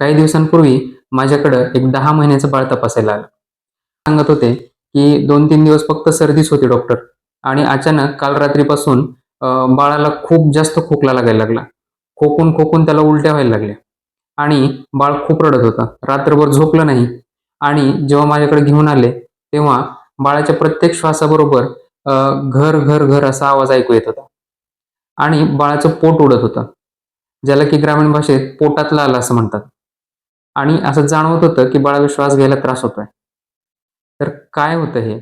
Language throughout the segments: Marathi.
काही दिवसांपूर्वी माझ्याकडं एक दहा महिन्याचं बाळ तपासायला आलं. सांगत होते की दोन तीन दिवस फक्त सर्दीच होती डॉक्टर आणि अचानक काल रात्रीपासून बाळाला खूप जास्त खोकला लागायला लागला. खोकून खोकून त्याला उलट्या व्हायला लागल्या. आणि बाळ खूप रडत होतं. रात्रभर झोपलं नाही. आणि जेव्हा माझ्याकडे घेऊन आले तेव्हा बाळाच्या प्रत्येक श्वासाबरोबर घर घर घर असा आवाज ऐकू येत होता. आणि बाळाचं पोट उडत होतं. ज्याला की ग्रामीण भाषेत पोटातला आलं असं म्हणतात. आणि असं जाणवत होतं की बाळा श्वास घ्यायला त्रास होतोय. तर काय होतं हे?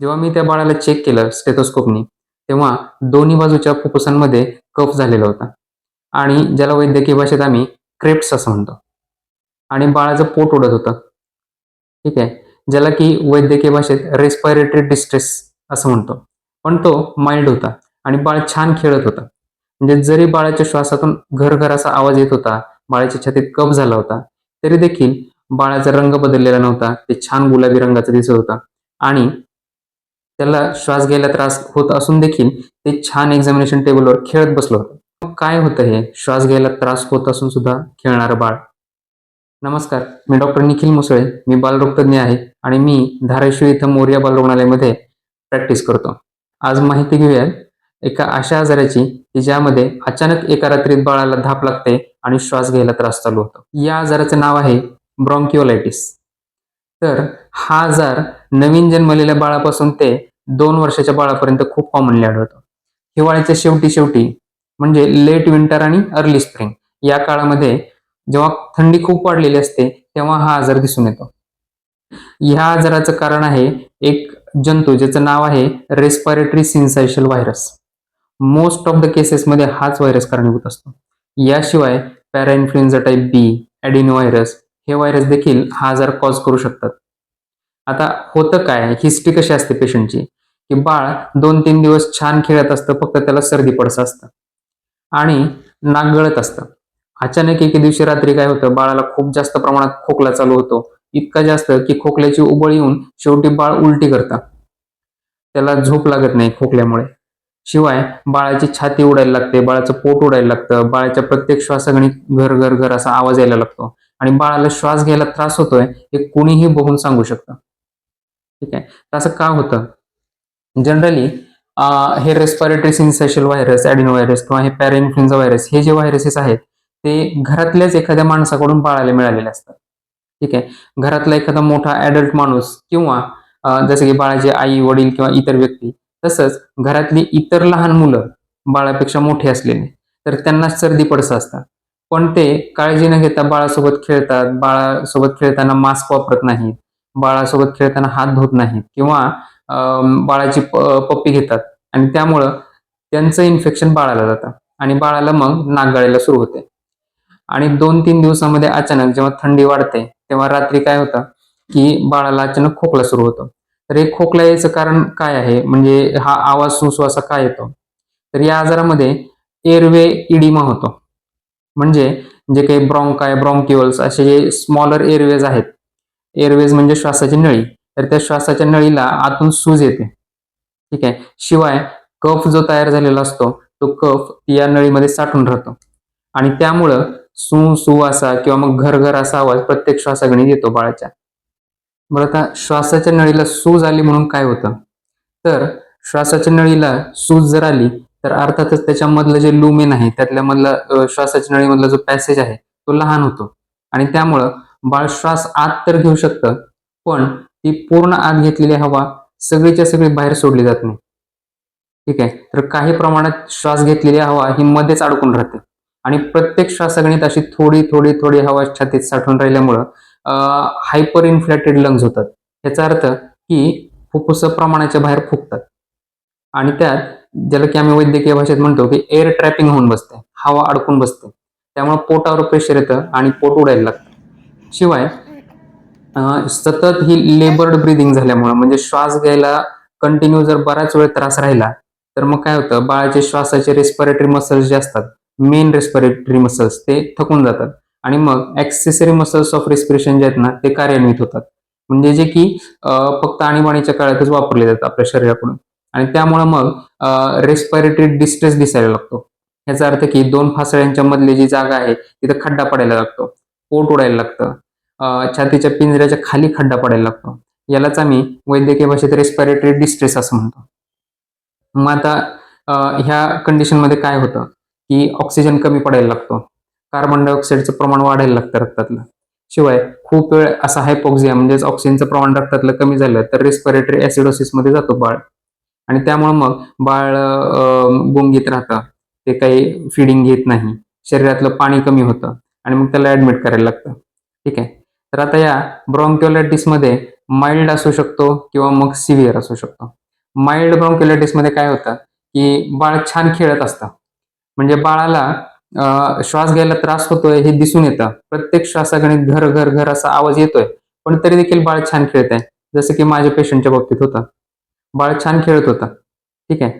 जेव्हा मी त्या बाळाला चेक केलं स्टेथोस्कोपनी तेव्हा दोन्ही बाजूच्या फुफ्फुसांमध्ये कफ झालेला होता. आणि ज्याला वैद्यकीय भाषेत आम्ही क्रेप्स असं म्हणतो. आणि बाळाचं पोट उडत होतं. ठीक आहे? ज्याला की वैद्यकीय भाषेत रेस्पायरेटरी डिस्ट्रेस असं म्हणतो. पण तो माइल्ड होता आणि बाळ छान खेळत होता. म्हणजे जरी बाळाच्या श्वासातून घर असा आवाज येत होता बाळाच्या छातीत कफ झाला होता तरी देखील बाळाचा रंग बदललेला नव्हता. ते छान गुलाबी रंगाचा दिसत होता. आणि त्याला श्वास घ्यायला त्रास होत असून देखील ते छान एक्झामिनेशन टेबलवर खेळत बसलो होतं. मग काय होतं हे? श्वास घ्यायला त्रास होत असून सुद्धा खेळणारं बाळ. नमस्कार मी डॉक्टर निखिल मुसळे. मी बालरोगतज्ञ आहे आणि मी धाराशिव इथं मोर्या बाल रुग्णालयामध्ये प्रॅक्टिस करतो. आज माहिती घेऊया एका अशा आजाराची की ज्यामध्ये अचानक एका रात्रीत बाळाला धाप लागते आणि श्वास घ्यायला त्रास चालू होतो. या आजाराचं नाव आहे ब्रॉन्किओलायटिस तर हा आजार नवीन जन्मलेल्या बाळापासून ते दोन वर्षाच्या बाळापर्यंत खूप कॉमनली आढळतो हिवाळ्याच्या शेवटी शेवटी म्हणजे लेट विंटर आणि अर्ली स्प्रिंग या काळामध्ये जेव्हा थंडी खूप वाढलेली असते तेव्हा हा आजार दिसून येतो. ह्या आजाराचं कारण आहे एक जंतू ज्याचं नाव आहे respiratory syncytial virus most of the केसेसमध्ये हाच व्हायरस कारणीभूत असतो. याशिवाय parainfluenza type B adenovirus हे व्हायरस देखील हा आजार कॉज करू शकतात. आता होतं काय हिस्ट्री कशी असते पेशंटची की बाळ दोन तीन दिवस छान खेळत असतं फक्त त्याला सर्दी पडसं असतं. आणि नाक गळत असतं. अचानक एके दिवशी रात्री काय होतं बाळाला खूप जास्त प्रमाणात खोकला चालू होतो. इतका जास्त की खोकल्याची उबळ येऊन शेवटी बाळ उलटी करतं. त्याला झोप लागत नाही खोकल्यामुळे. शिवाय बाळाची छाती उडायला लागते बाळाचं पोट उडायला लागतं बाळाच्या प्रत्येक श्वासागणित घर घर घर असा आवाज यायला लागतो. आणि बाळाला श्वास घ्यायला त्रास होतोय हे कुणीही बघून सांगू शकतं. ठीक आहे? तर असं का होतं? जनरली हे respiratory syncytial virus adenovirus किंवा हे पॅरेन्फ्लुएन्झा व्हायरस हे जे व्हायरसेस आहेत ते घरातल्याच एखाद्या माणसाकडून पाळायला मिळालेले असतात. ठीक आहे? घरातला एखादा मोठा ॲडल्ट माणूस किंवा जसं की बाळाचे आई वडील किंवा इतर व्यक्ती तसंच घरातली इतर लहान मुलं बाळापेक्षा मोठी असलेले तर त्यांना सर्दी पडसं असतात. पण ते काळजी न घेता बाळासोबत खेळतात बाळासोबत खेळताना मास्क वापरत नाहीत बाळासोबत खेळताना हात धुत नाहीत किंवा बाळाची प- पप्पी घेतात. आणि त्यामुळं त्यांचं इन्फेक्शन बाळाला जातं. आणि बाळाला मग नाक गळायला सुरू होते. आणि दोन तीन दिवसामध्ये अचानक जेव्हा थंडी वाढते तेव्हा रात्री काय होतं की बाळाला अचानक खोकला सुरू होतो. तर हे खोकला यायचं कारण काय आहे? म्हणजे हा आवाज सुसवासा काय येतो? तर या आजारामध्ये एअरवे इडिमा होतो. म्हणजे जे काही ब्रॉन्काय ब्रॉन्क्युअल्स असे जे स्मॉलर एअरवेज आहेत. एअरवेज म्हणजे श्वासाची नळी. तर त्या श्वासाच्या नळीला आतून सूज येते. ठीक आहे? शिवाय कफ जो तयार झालेला असतो तो कफ या नळीमध्ये साठून राहतो. आणि त्यामुळं सू सू असा किंवा मग घर घर असा आवाज प्रत्येक श्वासागणीत येतो बाळाच्या. बरं आता श्वासाच्या नळीला सूज आली म्हणून काय होतं? तर श्वासाच्या नळीला सूज जर आली तर अर्थातच त्याच्यामधलं जे लुमेन आहे त्यातल्या मधला श्वासाच्या नळीमधला जो पॅसेज आहे तो लहान होतो. आणि त्यामुळं बाळ श्वास आत तर घेऊ शकतं पण ती पूर्ण आत घेतलेली हवा सगळीच्या सगळी बाहेर सोडली जात नाही. ठीक आहे? तर काही प्रमाणात श्वास घेतलेली हवा ही मध्येच अडकून राहते. आणि प्रत्येक श्वासागणीत अशी थोडी थोडी थोडी हवा छातीत साठून राहिल्यामुळं हायपर इन्फ्लेटेड लंग्स होतात. याचा अर्थ की फुफ्फुस प्रमाणाच्या बाहेर फुगतात. आणि त्यात ज्याला की आम्ही वैद्यकीय भाषेत म्हणतो की एअर ट्रॅपिंग होऊन बसते. हवा अडकून बसते. त्यामुळे पोटावर प्रेशर येतं आणि पोट उडायला लागतं. शिवाय सतत ही लेबर्ड ब्रिदिंग झाल्यामुळं म्हणजे श्वास घ्यायला कंटिन्यू जर बराच वेळ त्रास राहिला तर मग काय होतं? बाळाचे श्वासाचे रेस्पिरेटरी मसल्स जे असतात मेन रेस्पिरेटरी मसल्स ते थकून जातात. आणि मग ऍक्सेसरी मसल्स ऑफ रेस्पिरेशन जे आहेत ना ते कार्यान्वित होतात. म्हणजे जे की फक्त आणीबाणीच्या काळातच वापरले जातात आपल्या शरीराकडून. आणि त्यामुळे मग रेस्पिरेटरी डिस्ट्रेस दिसायला लागतो. याचा अर्थ की दोन फासळ्यांच्या मधली जी जागा आहे तिथं खड्डा पडायला लागतो. पोट उडायला लागतं. छातीच्या पिंजऱ्याच्या खाली खड्डा पडायला लागतो. यालाच आम्ही वैद्यकीय भाषेत रेस्पिरेटरी डिस्ट्रेस असं म्हणतो. मग आता ह्या कंडिशनमध्ये काय होतं? की ऑक्सिजन कमी पडायला लागतो. कार्बन डायऑक्साईडचं प्रमाण वाढायला लागतं रक्तातलं. शिवाय खूप वेळ असा हायपोक्झिया म्हणजेच ऑक्सिजनचं प्रमाण रक्तातलं कमी झालं तर रेस्पिरेटरी ऍसिडोसिसमध्ये जातो बाळ. आणि त्यामुळे मग बाळ गुंगीत राहतं. ते काही फिडिंग घेत नाही. शरीरातलं पाणी कमी होतं. आणि मग त्याला ऍडमिट करायला लागतं. ठीक आहे? तर आता या ब्रॉन्क्युलायटिसमध्ये माइल्ड असू शकतो किंवा मग सिव्हिअर असू शकतो. माइल्ड ब्रॉन्क्युलायटिसमध्ये काय होतं? की बाळ छान खेळत असतं. म्हणजे बाळाला श्वास घ्यायला त्रास होतोय हे दिसून येतं. प्रत्येक श्वासाकडे घर घर घर असा आवाज येतोय. पण तरी देखील बाळ छान खेळत आहे जसं की माझ्या पेशंटच्या बाबतीत होतं. बाळ छान खेळत होतं. ठीक आहे?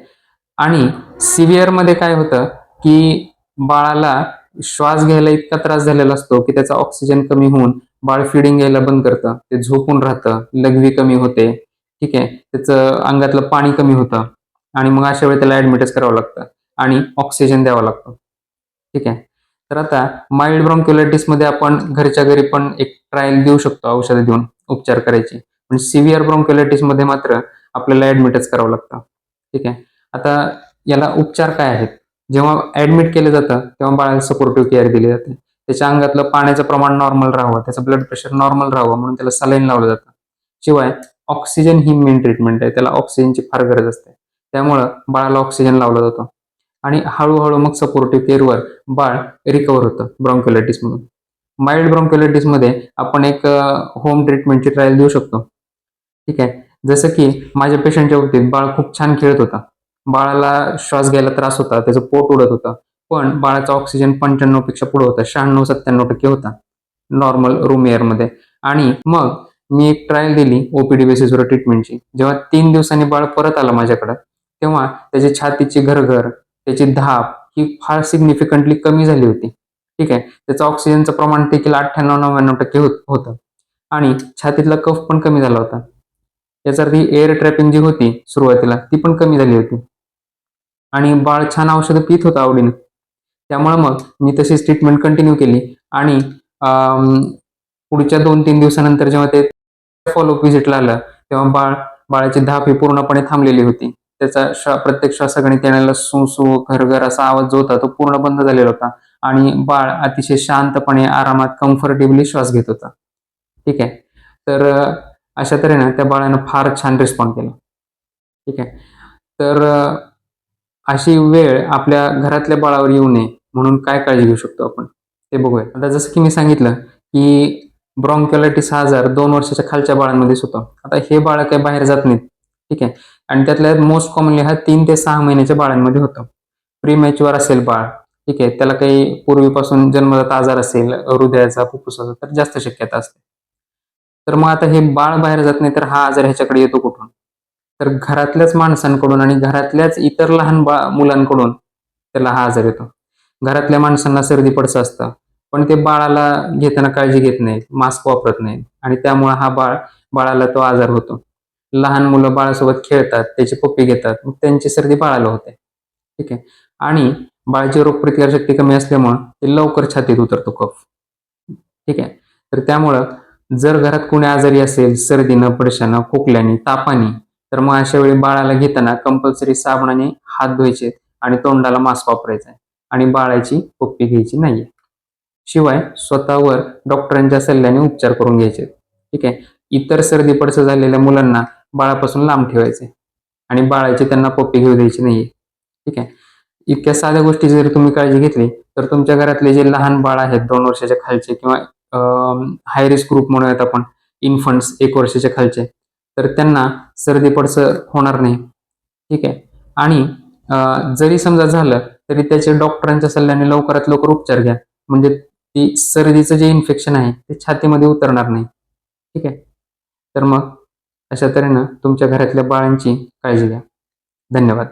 आणि सिव्हिअरमध्ये काय होतं? की बाळाला श्वास घ्यायला इतका त्रास झालेला असतो की त्याचा ऑक्सिजन कमी होऊन बाळ फिडिंग घ्यायला बंद करतं ते झोपून राहतं लघवी कमी होते ठीक आहे? त्याचं अंगातलं पाणी कमी होतं आणि मग अशा वेळी त्याला ऍडमिटच करावं लागतं आणि ऑक्सिजन द्यावा लागतो ठीक आहे? तर आता माइल्ड ब्रॉन्क्युलायटिसमध्ये आपण घरच्या घरी पण एक ट्रायल देऊ शकतो औषधं देऊन उपचार करायची. पण सिव्हिअर ब्रॉन्क्युलायटिसमध्ये मात्र आपल्याला ऍडमिटच करावं लागतं ठीक आहे? आता याला उपचार काय आहेत? जेव्हा ऍडमिट केलं जातं तेव्हा बाळाला सपोर्टिव्ह केअर दिली जाते. त्याच्या अंगातलं पाण्याचं प्रमाण नॉर्मल राहावं त्याचं ब्लड प्रेशर नॉर्मल राहावं म्हणून त्याला सलाईन लावलं जातं. शिवाय ऑक्सिजन ही मेन ट्रीटमेंट आहे त्याला ऑक्सिजनची फार गरज असते. त्यामुळं बाळाला ऑक्सिजन लावला जातो. आणि हळूहळू मग सपोर्टिव्ह केअरवर बाळ रिकवर होतं ब्रॉन्क्युलायटिसमधून माइल्ड ब्रॉन्क्युलायटिसमध्ये आपण एक होम ट्रीटमेंटची ट्रायल देऊ शकतो. ठीक आहे? जसं की माझ्या पेशंटच्या बाबतीत बाळ खूप छान खेळत होता. बाळाला श्वास घ्यायला त्रास होता त्याचं पोट उडत होतं. पण बाळाचा ऑक्सिजन पंच्याण्णवपेक्षा पुढे होता शहाण्णव सत्त्याण्णव टक्के होता. नॉर्मल रूम एअरमध्ये आणि मग मी एक ट्रायल दिली ओपीडी बेसिसवर ट्रीटमेंटची जेव्हा तीन दिवसांनी बाळ परत आलं माझ्याकडे तेव्हा त्याची छातीची घरघर त्याची धाप ही फार सिग्निफिकंटली कमी झाली होती. ठीक आहे? त्याचं ऑक्सिजनचं प्रमाण देखील अठ्ठ्याण्णव नव्याण्णव टक्के होत होतं. आणि छातीतला कफ पण कमी झाला होता. याचा अर्थ एअर ट्रॅपिंग जी होती सुरुवातीला ती पण कमी झाली होती. आणि बाळ छान औषधं पित होतं आवडीनं. त्यामुळे मग मी तशीच ट्रीटमेंट कंटिन्यू केली. आणि अं, पुढच्या दोन तीन दिवसानंतर जेव्हा ते फॉलोअप व्हिजिटला आलं तेव्हा बाळ बाळाची धाप ही पूर्णपणे थांबलेली होती. त्याचा श्वा प्रत्येक श्वासागणित येण्याला सू सू घरघर असा आवाज जो होता तो पूर्ण बंद झालेला होता. आणि बाळ अतिशय शांतपणे आरामात कम्फर्टेबली श्वास घेत होता. ठीक आहे? तर अशा तऱ्हेनं त्या बाळानं फार छान रिस्पॉन्ड केला. ठीक आहे? तर अशी वेळ आपल्या घरातल्या बाळावर येऊ नये. म्हणून काय काळजी घेऊ शकतो आपण? ते बघूया. आता जसं की मी सांगितलं की ब्रॉन्क्युलायटिस हा आजार दोन वर्षाच्या खालच्या बाळांमध्येच होतो. आता हे बाळ काही बाहेर जात नाहीत. ठीक आहे? आणि त्यातल्या मोस्ट कॉमनली हा तीन ते सहा महिन्याच्या बाळांमध्ये होतं. प्री मॅच्युअर असेल बाळ. ठीक आहे? त्याला काही पूर्वीपासून जन्मजात आजार असेल हृदयाचा फुफ्फुसाचा तर जास्त शक्यता असते. तर मग आता हे बाळ बाहेर जात नाही तर हा आजार ह्याच्याकडे येतो कुठून? तर घरातल्याच माणसांकडून आणि घरातल्याच इतर लहान बा मुलांकडून त्याला हा आजार येतो. घरातल्या माणसांना सर्दी पडसं असतं. पण ते बाळाला घेताना काळजी घेत नाहीत मास्क वापरत नाहीत. आणि त्यामुळे हा बाळ बाळाला तो आजार होतो. लहान मुलं बाळासोबत खेळतात त्याची पप्पी घेतात मग त्यांची सर्दी बाळाला होते. ठीक आहे? आणि बाळाची रोगप्रतिकार शक्ती कमी असल्यामुळं ते लवकर छातीत उतरतो कफ. ठीक आहे? तर त्यामुळं जर घरात कोणी आजारी असेल सर्दीनं पडशानं खोकल्याने तापाने तर मग अशा वेळी बाळाला घेताना कंपल्सरी साबणाने हात धुवायचे आणि तोंडाला मास्क वापरायचा आहे. आणि बाळाची पप्पी घ्यायची नाहीये. शिवाय स्वतःवर डॉक्टरांच्या सल्ल्याने उपचार करून घ्यायचे. ठीक आहे? इतर सर्दी पडसं झालेल्या मुलांना बाळापासून लांब ठेवायचे. आणि बाळाची त्यांना पप्पी घेऊ द्यायची नाहीये. ठीक आहे? इतक्या साध्या गोष्टी जर तुम्ही काळजी घेतली तर तुमच्या घरातले जे लहान बाळ आहेत दोन वर्षाच्या खालचे किंवा हाय रिस्क ग्रुप म्हणूयात आपण इन्फंट्स एक वर्षाच्या खालचे तर त्यांना सर्दी पडसं होणार नाही. ठीक आहे? आणि जरी समजा झालं तरी त्याचे डॉक्टरांच्या सल्ल्याने लवकरात लवकर उपचार घ्या. म्हणजे ती सर्दीचं जे इन्फेक्शन आहे ते छातीमध्ये उतरणार नाही. ठीक आहे? तर मग अशा तऱ्हेनं तुमच्या घरातल्या बाळांची काळजी घ्या. धन्यवाद.